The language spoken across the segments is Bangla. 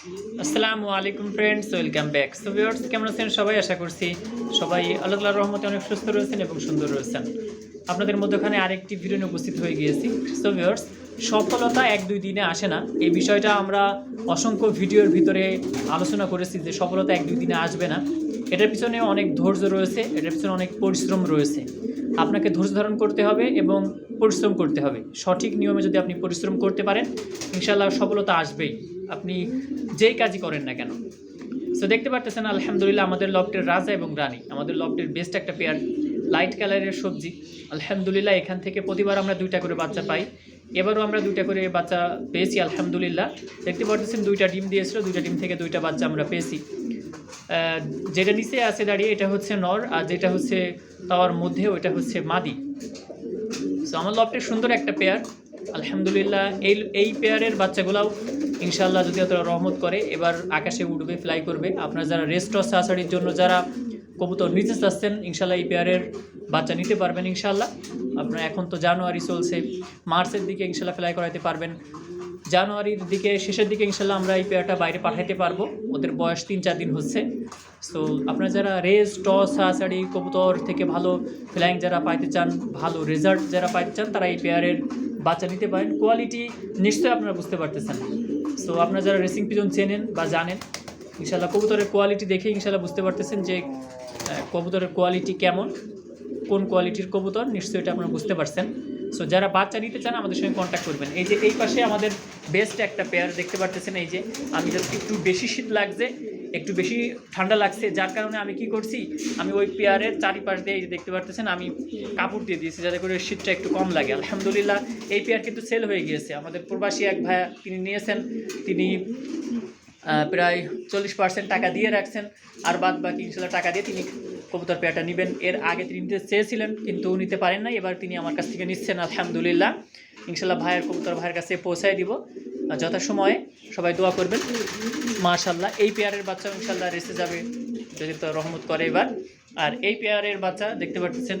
আসসালামু আলাইকুম friends welcome back so viewers কেমন আছেন? সবাই আশা করছি সবাই আল্লাহ রহমতে অনেক সুস্থ রয়েছেন এবং সুন্দর রয়েছেন। আপনাদের মধ্যখানে আরেকটি ভিডিও নিয়ে উপস্থিত হয়ে গিয়েছি। সো ভিউয়ার্স সফলতা এক দুই দিনে আসে না। এই বিষয়টা আমরা অসংখ্য ভিডিওর ভিতরে আলোচনা করেছি যে সফলতা এক দুই দিনে আসবে না। এটার পিছনে অনেক ধৈর্য রয়েছে, এটার পিছনে অনেক পরিশ্রম রয়েছে। আপনাকে ধৈর্য ধারণ করতে হবে এবং পরিশ্রম করতে হবে। সঠিক নিয়মে যদি আপনি পরিশ্রম করতে পারেন ইনশাল্লাহ সফলতা আসবেই। আপনি যেই কাজই করেন না কেন? সো দেখতে পারতেছেন, আলহামদুলিল্লাহ আমাদের লফটের রাজা এবং রানী। আমাদের লফটের বেস্ট একটা পেয়ার লাইট কালারের সবজি। আলহামদুলিল্লাহ, এখান থেকে প্রতিবার আমরা দুইটা করে বাচ্চা পাই। এবারও আমরা দুইটা করে বাচ্চা পেয়েছি, আলহামদুলিল্লাহ। দেখতে পারতেছেন, দুইটা ডিম দিয়েছিল, দুইটা ডিম থেকে দুইটা বাচ্চা আমরা পেয়েছি। যেটা নিচে আছে দাঁড়িয়ে, এটা হচ্ছে নর, আর যেটা হচ্ছে তাওয়ার মধ্যে ওইটা হচ্ছে মাদি। সো আমার লফটের সুন্দর একটা পেয়ার আলহামদুলিল্লাহ, এই এই পেয়ারের বাচ্চাগুলাও ইনশাল্লাহ যদি অতটা রহমত করে, এবার আকাশে উঠবে ফ্লাই করবে। আপনার যারা রেস্ট সাসারির জন্য যারা কবুতর নিতে চাচ্ছেন ইনশাল্লাহ এই পেয়ারের বাচ্চা নিতে পারবেন ইনশাল্লাহ আপনার এখন তো জানুয়ারি চলছে, মার্চের দিকে ইনশাল্লাহ ফ্লাই করাতে পারবেন। জানুয়ারির দিকে, শেষের দিকে ইনশাল্লাহ আমরা এই পেয়ারটা বাইরে পাঠাইতে পারব। ওদের বয়স তিন চার দিন হচ্ছে। সো আপনারা যারা রেস টস হাসাড়ি কবুতর থেকে ভালো ফ্লাইং যারা পাইতে চান, ভালো রেজাল্ট যারা পাইতে চান, তারা এই পেয়ারের বাচ্চা নিতে পারেন। কোয়ালিটি নিশ্চয়ই আপনারা বুঝতে পারতেছেন সো আপনারা যারা রেসিং পিজন চেনেন বা জানেন ইনশাল্লাহ কবুতরের কোয়ালিটি দেখে ইনশাল্লাহ বুঝতে পারতেছেন যে কবুতরের কোয়ালিটি কেমন, কোন কোয়ালিটির কবুতর, নিশ্চয়ই এটা আপনারা বুঝতে পারছেন। সো যারা বাচ্চা নিতে চান, আমাদের সঙ্গে কন্ট্যাক্ট করবেন। এই যে, এই পাশে আমাদের বেস্ট একটা পেয়ার দেখতে পারতেছেন, এই যে, আমি জাস্ট একটু বেশি শীত লাগছে। একটু বেশি ঠান্ডা লাগছে, যার কারণে আমি কি করছি, আমি ওই পেয়ারের চারিপাশ দিয়ে দেখতে পারতেছেন, আমি কাপড় দিয়ে দিয়েছি যাতে করে শীতটা একটু কম লাগে। আলহামদুলিল্লাহ, এই পেয়ার কিন্তু সেল হয়ে গিয়েছে। আমাদের প্রবাসী এক ভাইয়া তিনি নিয়েছেন, তিনি প্রায় চল্লিশ পার্সেন্ট টাকা দিয়ে রাখছেন, আর বাদ বাকি ইনশাল্লাহ টাকা দিয়ে তিনি কবুতর পেয়ারটা নেবেন। এর আগে তিনি নিতে চেয়েছিলেন, কিন্তু নিতে পারেন নাই। এবার তিনি আমার কাছ থেকে নিচ্ছেন, আলহামদুলিল্লাহ। ইনশাল্লাহ ভাইয়ের কবুতর ভাইয়ের কাছে পৌঁছায় দিব। যথাসময়ে সবাই দোয়া করবেন। মাশাল্লাহ এই পেয়ারের বাচ্চা ইনশাল্লাহ রেসে যাবে, যদি তো রহমত করে এবার। আর এই পেয়ারের বাচ্চা দেখতে পাচ্ছেন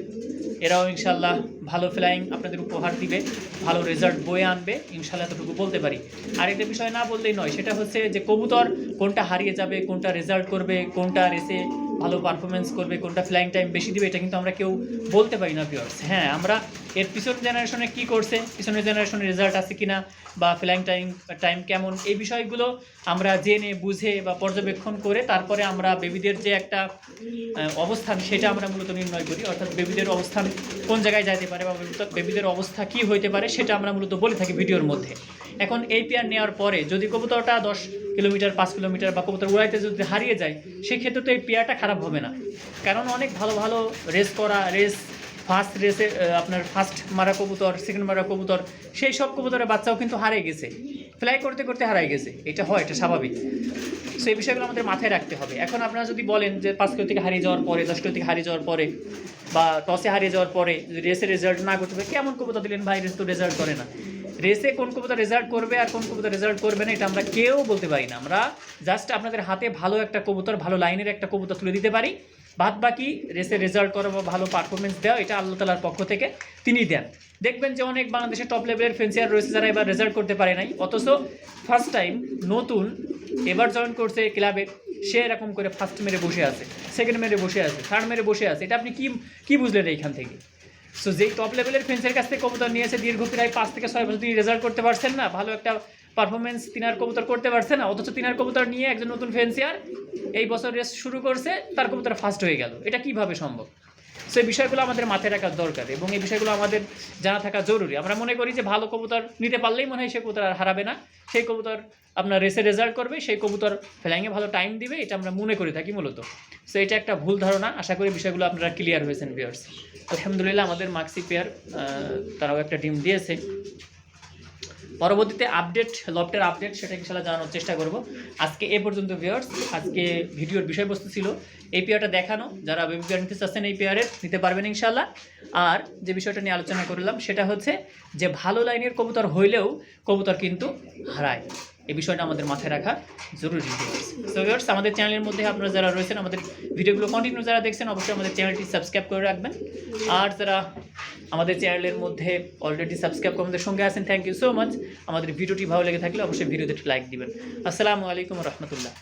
এরাও ইনশাল্লাহ ভালো ফ্লাইং আপনাদের উপহার দিবে, ভালো রেজাল্ট বয়ে আনবে ইনশাল্লাহ এতটুকু বলতে পারি। আর একটা বিষয় না বললেই নয়, সেটা হচ্ছে যে কবুতর কোনটা হারিয়ে যাবে, কোনটা রেজাল্ট করবে, কোনটা রেসে ভালো পারফরমেন্স করবে, কোনটা ফ্লাইং টাইম বেশি দিবে, এটা কিন্তু আমরা কেউ বলতে পারি না ভিউয়ার্স হ্যাঁ আমরা এর পিছন জেনারেশনে কি করছে, পিছনের জেনারেশনে রেজাল্ট আছে কিনা, বা ফ্লাইং টাইম টাইম কেমন, এই বিষয়গুলো আমরা জেনে, বুঝে বা পর্যবেক্ষণ করে তারপরে আমরা বেবিদের যে একটা অবস্থান, সেটা আমরা মূলত নির্ণয় করি। অর্থাৎ বেবিদের অবস্থান কোন জায়গায় যাইতে পারে বা বেবিদের অবস্থা কি হইতে পারে, সেটা আমরা মূলত বলে থাকি ভিডিওর মধ্যে। এখন এই পেয়ার নেওয়ার পরে যদি কবুতরটা দশ কিলোমিটার, পাঁচ কিলোমিটার বা কবুতর উড়াইতে যদি হারিয়ে যায়, সেক্ষেত্রে তো এই পেয়ারটা খারাপ হবে না। কারণ অনেক ভালো ভালো রেস করা রেস ফার্স্ট রেসে আপনার ফার্স্ট মারা কবুতর সেকেন্ড মারা কবুতর, সেই সব কবুতরের বাচ্চাও কিন্তু হারিয়ে গেছে। ফ্লাই করতে করতে হারাই গেছে। এটা হয়, এটা স্বাভাবিক। সো এই বিষয়গুলো আমাদের মাথায় রাখতে হবে। এখন আপনারা যদি বলেন যে পাঁচ কিলো থেকে হারিয়ে যাওয়ার পরে, দশ কিলো থেকে হারিয়ে যাওয়ার পরে বা টসে হারিয়ে যাওয়ার পরে যদি রেসে রেজাল্ট না করতে পারে কেমন কবুতর দিলেন ভাই? রেস তো রেজাল্ট করে না। রেসে কোন কবিতা রেজাল্ট করবে আর কোন কবিতা রেজাল্ট করবে না, এটা আমরা কেউ বলতে পারি না। আমরা জাস্ট আপনাদের হাতে ভালো একটা কবুতর, ভালো লাইনের একটা কবুতর তুলে দিতে পারি। বাদ বাকি রেসে রেজাল্ট করা বা ভালো পারফরমেন্স দেওয়া, এটা আল্লাহ তালার পক্ষ থেকে তিনি দেন। দেখবেন যে অনেক বাংলাদেশের টপ লেভেলের ফেন্সিয়ার রয়েছে যারা এবার রেজাল্ট করতে পারে নাই, অথচ ফার্স্ট টাইম নতুন এবার জয়েন করছে ক্লাবে সে এরকম করে ফার্স্ট মেরে বসে আছে সেকেন্ড মেরে বসে আছে থার্ড মেরে বসে আছে। এটা আপনি কি কি বুঝলেন এইখান থেকে? সো যেই টপ লেভেলের ফেন্সের কাছ থেকে কবুতর নিয়েছে দীর্ঘ প্রায় পাঁচ থেকে ছয় বছর তিনি রেজাল্ট করতে পারছেন না। ভালো একটা পারফরমেন্স তিনার কবুতর করতে পারছে না, অথচ তিনার কবুতর নিয়ে একজন নতুন ফেন্সিয়ার এই বছর রেস শুরু করছে, তার কবুতর ফার্স্ট হয়ে গেল। এটা কীভাবে সম্ভব? সো এই বিষয়গুলো আমাদের মাথায় রাখা দরকার এবং এই বিষয়গুলো আমাদের জানা থাকা জরুরি। আমরা মনে করি যে, ভালো কবুতর নিতে পারলেই মনে হয় সে কবুতর আর হারাবে না। সেই কবুতর আপনার রেসে রেজাল্ট করবে, সেই কবুতর ফ্লাইংয়ে ভালো টাইম দিবে, এটা আমরা মনে করে থাকি মূলত। সো এটা একটা ভুল ধারণা। আশা করি বিষয়গুলো আপনারা ক্লিয়ার হয়েছেন ভিউয়ার্স আলহামদুলিল্লাহ, আমাদের মার্কসি পেয়ার তারাও একটা ডিম দিয়েছে। পরবর্তীতে আপডেট লফটের আপডেট সেটা ইনশাল্লাহ জানানোর চেষ্টা করব। আজকে এ পর্যন্ত ভিউয়ার্স আজকে ভিডিওর বিষয়বস্তু ছিল এই পেয়ারটা দেখানো, যারা বেবি পেয়ার নিতে চাচ্ছেন এই পেয়ারের নিতে পারবেন ইনশাল্লাহ আর যে বিষয়টা নিয়ে আলোচনা করলাম সেটা হচ্ছে যে ভালো লাইনের কবুতর হইলেও কবুতর কিন্তু হারায়। এই বিষয়টা আমাদের মাথায় রাখা জরুরি সো ভিউয়ার্স আমাদের চ্যানেলের মধ্যে আপনারা যারা রয়েছেন, আমাদের ভিডিওগুলো কন্টিনিউ যারা দেখছেন, অবশ্যই আমাদের চ্যানেলটি সাবস্ক্রাইব করে রাখবেন। আর যারা আমাদের চ্যানেলের মধ্যে অলরেডি সাবস্ক্রাইব করে আমাদের সঙ্গে আছেন। থ্যাংক ইউ সো মাচ আমাদের ভিডিওটি ভালো লেগে থাকলে অবশ্যই ভিডিওতে একটু লাইক দিবেন। আসসালামু আলাইকুম রহমতুল্লাহ।